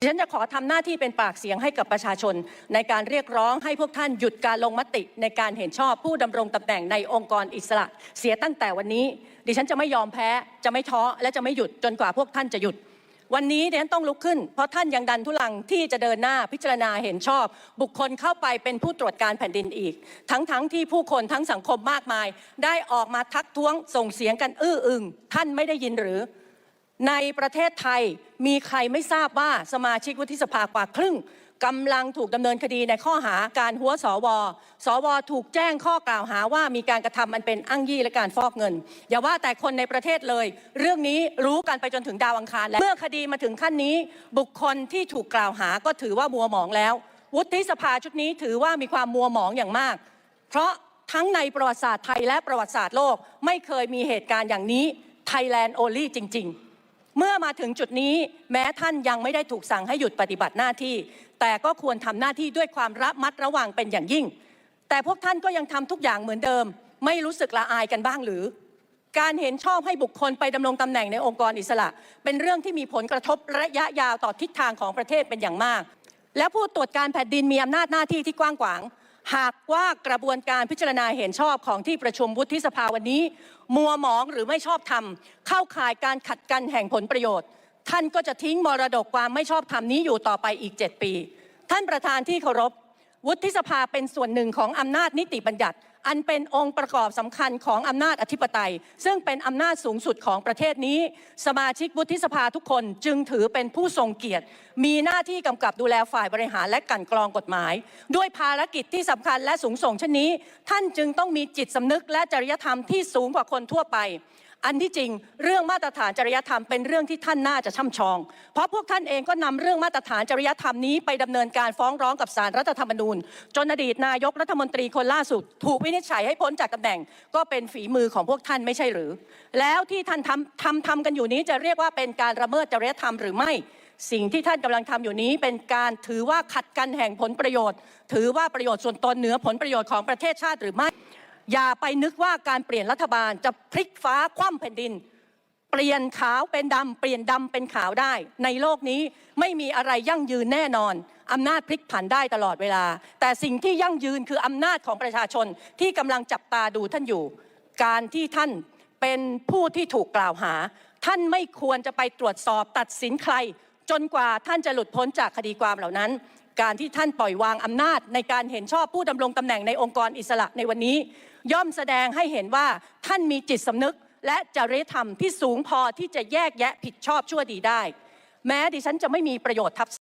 ดิฉันจะขอทำหน้าที่เป็นปากเสียงให้กับประชาชน ในการเรียกร้องให้พวกท่านหยุดการลงมติในการเห็นชอบผู้ดำรงตำแหน่งในองค์กรอิสระ เสียตั้งแต่วันนี้ ดิฉันจะไม่ยอมแพ้ จะไม่ท้อและจะไม่หยุดจนกว่าพวกท่านจะหยุด วันนี้ดิฉันต้องลุกขึ้น เพราะท่านยังดันทุลังที่จะเดินหน้าพิจารณาเห็นชอบ บุคคลเข้าไปเป็นผู้ตรวจการแผ่นดินอีก ทั้งๆทที่ผู้คนทั้งสังคมมากมาย ได้ออกมาทักท้วงส่งเสียงกันอื้ออึงท่านไม่ได้ยินหรือ ในประเทศไทยมีใครไม่ทราบว่าสมาชิกวุฒิสภากว่าครึ่งกำลังถูกดำเนินคดีในข้อหาการหัวสว สว ถูกแจ้งข้อกล่าวหาว่ามีการกระทำมันเป็นอ้างยี่และการฟอกเงิน อย่าว่าแต่คนในประเทศเลย เรื่องนี้รู้กันไปจนถึงดาวอังคารแล้ว เมื่อคดีมาถึงขั้นนี้ บุคคลที่ถูกกล่าวหาก็ถือว่ามัวหมองแล้ว วุฒิสภาชุดนี้ถือว่ามีความมัวหมองอย่างมาก เพราะทั้งในประวัติศาสตร์ไทยและประวัติศาสตร์โลกไม่เคยมีเหตุการณ์อย่างนี้ Thailand only จริง ๆ เมื่อมาถึงจุดนี้แม้ท่านยังไม่ได้ถูกสั่งให้หยุดปฏิบัติหน้าที่ แต่ก็ควรทำหน้าที่ด้วยความระมัดระวังเป็นอย่างยิ่ง แต่พวกท่านก็ยังทำทุกอย่างเหมือนเดิม ไม่รู้สึกละอายกันบ้างหรือ การเห็นชอบให้บุคคลไปดำรงตำแหน่งในองค์กรอิสระ เป็นเรื่องที่มีผลกระทบระยะยาวต่อทิศทางของประเทศเป็นอย่างมาก และผู้ตรวจการแผ่นดินมีอำนาจหน้าที่ที่กว้างขวาง หากว่ากระบวนการพิจารณาเห็นชอบของที่ประชุมวุฒิสภาวันนี้ มัวหมองหรือไม่ชอบธรรมเข้าข่ายการขัดกันแห่งผลประโยชน์ ท่านก็จะทิ้งมรดกความไม่ชอบธรรมนี้อยู่ต่อไปอีก 7 ปี ท่านประธานที่เคารพวุฒิสภาเป็นส่วนหนึ่งของอำนาจนิติบัญญัติ อันเป็นองค์ประกอบสำคัญของอำนาจอธิปไตย ซึ่งเป็นอำนาจสูงสุดของประเทศนี้ สมาชิกวุฒิสภาทุกคนจึงถือเป็นผู้ทรงเกียรติ มีหน้าที่กำกับดูแลฝ่ายบริหารและกันกรองกฎหมาย ด้วยภารกิจที่สำคัญและสูงส่งเช่นนี้ ท่านจึงต้องมีจิตสำนึกและจริยธรรมที่สูงกว่าคนทั่วไป อันที่จริงเรื่องมาตรฐานจริยธรรมเป็นเรื่องที่ท่านน่าจะช่ำชอง เพราะพวกท่านเองก็นำเรื่องมาตรฐานจริยธรรมนี้ไปดำเนินการฟ้องร้องกับศาลรัฐธรรมนูญ จนอดีตนายกรัฐมนตรีคนล่าสุด ถูกวินิจฉัยให้พ้นจากตำแหน่ง ก็เป็นฝีมือของพวกท่านไม่ใช่หรือ แล้วที่ท่านทำทำทำกันอยู่นี้จะเรียกว่าเป็นการละเมิดจริยธรรมหรือไม่สิ่งที่ท่านกำลังทำอยู่นี้เป็นการถือว่าขัดกันแห่งผลประโยชน์ ถือว่าประโยชน์ส่วนตนเหนือผลประโยชน์ของประเทศชาติหรือไม่ อย่าไปนึกว่าการเปลี่ยนรัฐบาลจะพลิกฟ้าคว่ำแผ่นดิน เปลี่ยนขาวเป็นดำเปลี่ยนดำเป็นขาวได้ ในโลกนี้ไม่มีอะไรยั่งยืนแน่นอนอำนาจพลิกผันได้ตลอดเวลา แต่สิ่งที่ยั่งยืนคืออำนาจของประชาชนที่กำลังจับตาดูท่านอยู่ การที่ท่านเป็นผู้ที่ถูกกล่าวหา ท่านไม่ควรจะไปตรวจสอบตัดสินใคร จนกว่าท่านจะหลุดพ้นจากคดีความเหล่านั้น การที่ท่านปล่อยวางอำนาจ ในการเห็นชอบผู้ดำรงตำแหน่งในองค์กรอิสระในวันนี้ ย่อมแสดงให้เห็นว่าท่านมีจิตสำนึก และจริยธรรมที่สูงพอที่จะแยกแยะผิดชอบชั่วดีได้ แม้ดิฉันจะไม่มีประโยชน์ทับ